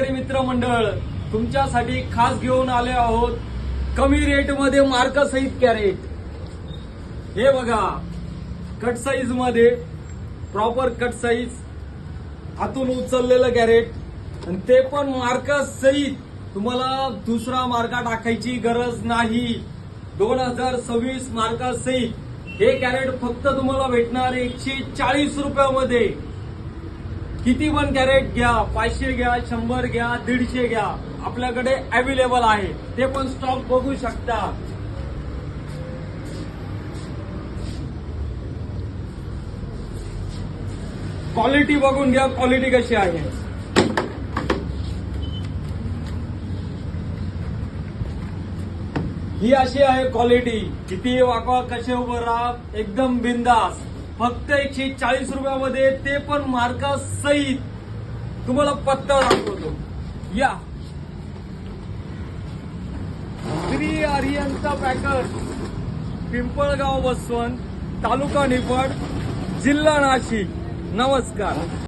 शेतकरी मित्र मंडळ तुमच्यासाठी खास घेऊन आले आहोत कमी रेटमध्ये मार्क सहित कॅरेट हे बघा कट साईजमध्ये प्रॉपर कट साईज आतून उचललेलं कॅरेट आणि ते पण मार्क सहित तुम्हाला दुसरा मार्का टाकायची गरज नाही. दोन हजार सव्वीस मार्का सहित हे कॅरेट फक्त तुम्हाला भेटणार एकशे चाळीस रुपयामध्ये. किती पण कॅरेट घ्या पाचशे घ्या शंभर घ्या दीडशे घ्या आपल्याकडे अवेलेबल आहे. ते पण स्टॉक बघू शकता. क्वालिटी बघून घ्या क्वालिटी कशी आहे. ही अशी आहे क्वालिटी किती वाकवा कसे उभं राहा एकदम बिंदास. फक्त एकशे चाळीस रुपयामध्ये ते पण मार्का सहित तुम्हाला पत्ता दाखवतो. या. श्री आर्यनचा पॅकर पिंपळगाव बसवंत तालुका निफाड जिल्हा नाशिक. नमस्कार.